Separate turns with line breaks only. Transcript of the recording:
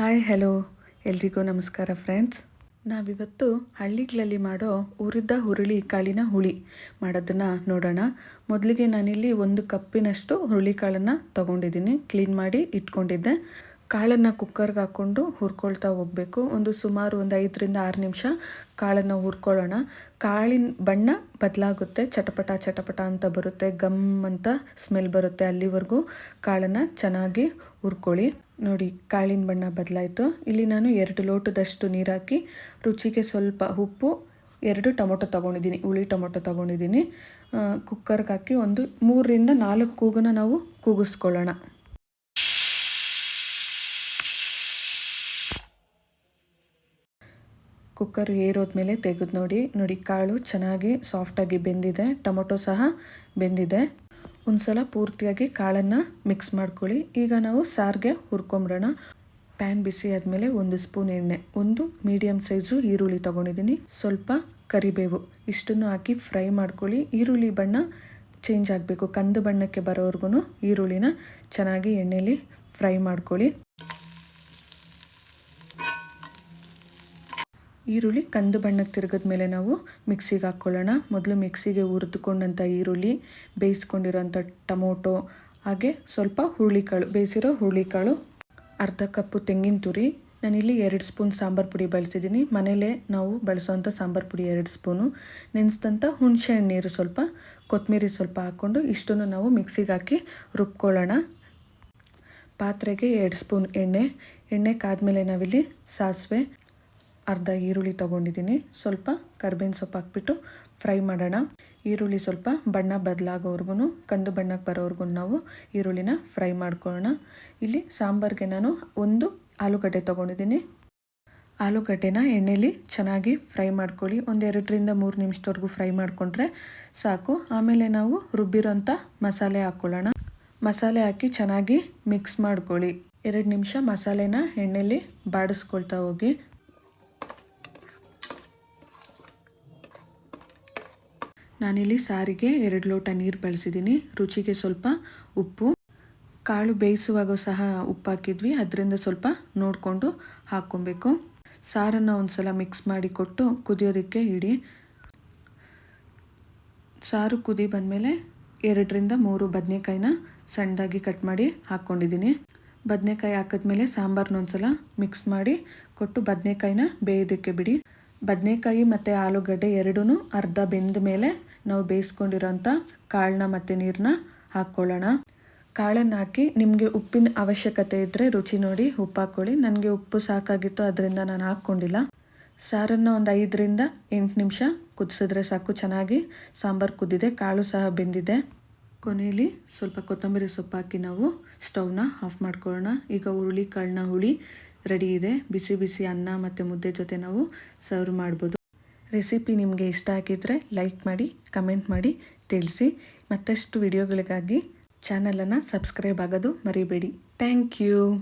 Hi, hello. ಎಲ್ರಿಗೂ ನಮಸ್ಕಾರ friends. ನಾವಿವತ್ತು ಹಳ್ಳಿಗಳಲ್ಲಿ ಮಾಡೋ ಹುರಿದ ಹುರುಳಿ ಕಾಳಿನ ಹುಳಿ ಮಾಡೋದನ್ನು ನೋಡೋಣ. ಮೊದಲಿಗೆ ನಾನಿಲ್ಲಿ ಒಂದು ಕಪ್ಪಿನಷ್ಟು ಹುರುಳಿ ಕಾಳನ್ನು ತೊಗೊಂಡಿದ್ದೀನಿ. ಕ್ಲೀನ್ ಮಾಡಿ ಇಟ್ಕೊಂಡಿದ್ದೆ. ಕಾಳನ್ನು ಕುಕ್ಕರ್ಗೆ ಹಾಕ್ಕೊಂಡು ಹುರ್ಕೊಳ್ತಾ ಹೋಗಬೇಕು. ಒಂದು ಸುಮಾರು ಒಂದು ಐದರಿಂದ ಆರು ನಿಮಿಷ ಕಾಳನ್ನು ಹುರ್ಕೊಳ್ಳೋಣ. ಕಾಳಿನ ಬಣ್ಣ ಬದಲಾಗುತ್ತೆ. ಚಟಪಟ ಚಟಪಟ ಅಂತ ಬರುತ್ತೆ. ಗಮ್ ಅಂತ ಸ್ಮೆಲ್ ಬರುತ್ತೆ ಅಲ್ಲಿವರೆಗೂ. ಕಾಳನ್ನು ಚೆನ್ನಾಗಿ ಹುರ್ಕೊಳ್ಳಿ. ನೋಡಿ, ಕಾಳಿನ ಬಣ್ಣ ಬದಲಾಯಿತು. ಇಲ್ಲಿ ನಾನು ಎರಡು ಲೋಟದಷ್ಟು ನೀರು ಹಾಕಿ ರುಚಿಗೆ ಸ್ವಲ್ಪ ಉಪ್ಪು, ಎರಡು ಟೊಮೊಟೊ ತೊಗೊಂಡಿದ್ದೀನಿ. ಹುಳಿ ಟೊಮೊಟೊ ತೊಗೊಂಡಿದ್ದೀನಿ. ಕುಕ್ಕರ್ಗೆ ಹಾಕಿ ಒಂದು ಮೂರರಿಂದ ನಾಲ್ಕು ಕೂಗನ್ನು ನಾವು ಕೂಗಿಸ್ಕೊಳ್ಳೋಣ. ಕುಕ್ಕರ್ ಏರೋದ್ಮೇಲೆ ತೆಗೆದು ನೋಡಿ. ನೋಡಿ, ಕಾಳು ಚೆನ್ನಾಗಿ ಸಾಫ್ಟಾಗಿ ಬೆಂದಿದೆ. ಟೊಮೊಟೊ ಸಹ ಬೆಂದಿದೆ. ಒಂದು ಸಲ ಪೂರ್ತಿಯಾಗಿ ಕಾಳನ್ನು ಮಿಕ್ಸ್ ಮಾಡ್ಕೊಳ್ಳಿ. ಈಗ ನಾವು ಸಾರಿಗೆ ಹುರ್ಕೊಂಬಿಡೋಣ. ಪ್ಯಾನ್ ಬಿಸಿ ಆದಮೇಲೆ ಒಂದು ಸ್ಪೂನ್ ಎಣ್ಣೆ. ಒಂದು ಮೀಡಿಯಮ್ ಸೈಜು ಈರುಳ್ಳಿ ತೊಗೊಂಡಿದ್ದೀನಿ. ಸ್ವಲ್ಪ ಕರಿಬೇವು. ಇಷ್ಟನ್ನು ಹಾಕಿ ಫ್ರೈ ಮಾಡ್ಕೊಳ್ಳಿ. ಈರುಳ್ಳಿ ಬಣ್ಣ ಚೇಂಜ್ ಆಗಬೇಕು. ಕಂದು ಬಣ್ಣಕ್ಕೆ ಬರೋವರೆಗೂ ಈರುಳ್ಳಿನ ಚೆನ್ನಾಗಿ ಎಣ್ಣೆಯಲ್ಲಿ ಫ್ರೈ ಮಾಡ್ಕೊಳ್ಳಿ. ಈರುಳ್ಳಿ ಕಂದು ಬಣ್ಣಕ್ಕೆ ತಿರುಗಿದ ಮೇಲೆ ನಾವು ಮಿಕ್ಸಿಗೆ ಹಾಕ್ಕೊಳ್ಳೋಣ. ಮೊದಲು ಮಿಕ್ಸಿಗೆ ಹುರಿದುಕೊಂಡಂಥ ಈರುಳ್ಳಿ, ಬೇಯಿಸ್ಕೊಂಡಿರೋಂಥ ಟೊಮೊಟೊ, ಹಾಗೆ ಸ್ವಲ್ಪ ಹುರುಳಿಕಾಳು, ಬೇಯಿಸಿರೋ ಹುರುಳಿಕಾಳು, ಅರ್ಧ ಕಪ್ಪು ತೆಂಗಿನ ತುರಿ. ನಾನಿಲ್ಲಿ ಎರಡು ಸ್ಪೂನ್ ಸಾಂಬಾರು ಪುಡಿ ಬಳಸಿದ್ದೀನಿ. ಮನೇಲೇ ನಾವು ಬಳಸೋವಂಥ ಸಾಂಬಾರು ಪುಡಿ ಎರಡು ಸ್ಪೂನು. ನೆನೆಸಿದಂಥ ಹುಣಸೆ ನೀರು ಸ್ವಲ್ಪ, ಕೊತ್ತಂಬರಿ ಸ್ವಲ್ಪ ಹಾಕ್ಕೊಂಡು ಇಷ್ಟನ್ನು ನಾವು ಮಿಕ್ಸಿಗೆ ಹಾಕಿ ರುಬ್ಕೊಳ್ಳೋಣ. ಪಾತ್ರೆಗೆ ಎರಡು ಸ್ಪೂನ್ ಎಣ್ಣೆ. ಎಣ್ಣೆ ಕಾದ್ಮೇಲೆ ನಾವಿಲ್ಲಿ ಸಾಸಿವೆ ಅರ್ಧ ಈರುಳ್ಳಿ ತೊಗೊಂಡಿದ್ದೀನಿ. ಸ್ವಲ್ಪ ಕರ್ಬೇವಿನ ಸೊಪ್ಪು ಹಾಕ್ಬಿಟ್ಟು ಫ್ರೈ ಮಾಡೋಣ. ಈರುಳ್ಳಿ ಸ್ವಲ್ಪ ಬಣ್ಣ ಬದಲಾಗೋವರೆಗೂ ಕಂದು ಬಣ್ಣಕ್ಕೆ ಬರೋವರೆಗೂ ನಾವು ಈರುಳ್ಳಿನ ಫ್ರೈ ಮಾಡ್ಕೊಳ್ಳೋಣ. ಇಲ್ಲಿ ಸಾಂಬಾರಿಗೆ ನಾನು ಒಂದು ಆಲೂಗಡ್ಡೆ ತೊಗೊಂಡಿದ್ದೀನಿ. ಆಲೂಗಡ್ಡೆನ ಎಣ್ಣೆಲಿ ಚೆನ್ನಾಗಿ ಫ್ರೈ ಮಾಡ್ಕೊಳ್ಳಿ. ಒಂದು ಎರಡರಿಂದ ಮೂರು ನಿಮಿಷದವರೆಗೂ ಫ್ರೈ ಮಾಡಿಕೊಂಡ್ರೆ ಸಾಕು. ಆಮೇಲೆ ನಾವು ರುಬ್ಬಿರೋಂಥ ಮಸಾಲೆ ಹಾಕ್ಕೊಳ್ಳೋಣ. ಮಸಾಲೆ ಹಾಕಿ ಚೆನ್ನಾಗಿ ಮಿಕ್ಸ್ ಮಾಡ್ಕೊಳ್ಳಿ. ಎರಡು ನಿಮಿಷ ಮಸಾಲೆನ ಎಣ್ಣೆಲಿ ಬಾಡಿಸ್ಕೊಳ್ತಾ ಹೋಗಿ. ನಾನಿಲ್ಲಿ ಸಾರಿಗೆ ಎರಡು ಲೋಟ ನೀರು ಬಳಸಿದ್ದೀನಿ. ರುಚಿಗೆ ಸ್ವಲ್ಪ ಉಪ್ಪು. ಕಾಳು ಬೇಯಿಸುವಾಗ ಸಹ ಉಪ್ಪು ಹಾಕಿದ್ವಿ. ಅದರಿಂದ ಸ್ವಲ್ಪ ನೋಡಿಕೊಂಡು ಹಾಕ್ಕೊಬೇಕು. ಸಾರನ್ನು ಒಂದು ಸಲ ಮಿಕ್ಸ್ ಮಾಡಿ ಕೊಟ್ಟು ಕುದಿಯೋದಕ್ಕೆ ಇಡಿ. ಸಾರು ಕುದಿ ಬಂದಮೇಲೆ ಎರಡರಿಂದ ಮೂರು ಬದನೆಕಾಯಿನ ಸಣ್ಣದಾಗಿ ಕಟ್ ಮಾಡಿ ಹಾಕ್ಕೊಂಡಿದ್ದೀನಿ. ಬದನೆಕಾಯಿ ಹಾಕಿದ್ಮೇಲೆ ಸಾಂಬಾರನ್ನ ಒಂದು ಸಲ ಮಿಕ್ಸ್ ಮಾಡಿ ಕೊಟ್ಟು ಬದನೆಕಾಯಿನ ಬೇಯೋದಕ್ಕೆ ಬಿಡಿ. ಬದನೆಕಾಯಿ ಮತ್ತು ಆಲೂಗಡ್ಡೆ ಎರಡೂ ಅರ್ಧ ಬೆಂದ ಮೇಲೆ ನಾವು ಬೇಯಿಸ್ಕೊಂಡಿರೋಂಥ ಕಾಳನ್ನ ಮತ್ತು ನೀರನ್ನ ಹಾಕ್ಕೊಳ್ಳೋಣ. ಕಾಳನ್ನು ಹಾಕಿ ನಿಮಗೆ ಉಪ್ಪಿನ ಅವಶ್ಯಕತೆ ಇದ್ದರೆ ರುಚಿ ನೋಡಿ, ಉಪ್ಪು ಹಾಕ್ಕೊಳ್ಳಿ. ನನಗೆ ಉಪ್ಪು ಸಾಕಾಗಿತ್ತು, ಅದರಿಂದ ನಾನು ಹಾಕ್ಕೊಂಡಿಲ್ಲ. ಸಾರನ್ನು ಒಂದು ಐದರಿಂದ ಎಂಟು ನಿಮಿಷ ಕುದಿಸಿದ್ರೆ ಸಾಕು, ಚೆನ್ನಾಗಿ ಸಾಂಬಾರು ಕುದ್ದಿದೆ ಕಾಳು ಸಹ ಬೆಂದಿದೆ. ಕೊನೆಯಲ್ಲಿ ಸ್ವಲ್ಪ ಕೊತ್ತಂಬರಿ ಸೊಪ್ಪು ಹಾಕಿ ನಾವು ಸ್ಟವ್ನ ಆಫ್ ಮಾಡ್ಕೊಳ್ಳೋಣ. ಈಗ ಹುರುಳಿ ಕಾಳನ್ನ ಹುಳಿ ರೆಡಿ ಇದೆ. ಬಿಸಿ ಬಿಸಿ ಅನ್ನ ಮತ್ತು ಮುದ್ದೆ ಜೊತೆ ನಾವು ಸರ್ವ್ ಮಾಡ್ಬೋದು. ರೆಸಿಪಿ ನಿಮಗೆ ಇಷ್ಟ ಆಗಿದ್ದರೆ ಲೈಕ್ ಮಾಡಿ, ಕಮೆಂಟ್ ಮಾಡಿ, ತಿಳಿಸಿ. ಮತ್ತಷ್ಟು ವಿಡಿಯೋಗಳಿಗಾಗಿ ಚಾನಲನ್ನು ಸಬ್ಸ್ಕ್ರೈಬ್ ಆಗೋದು ಮರಿಬೇಡಿ. Thank you.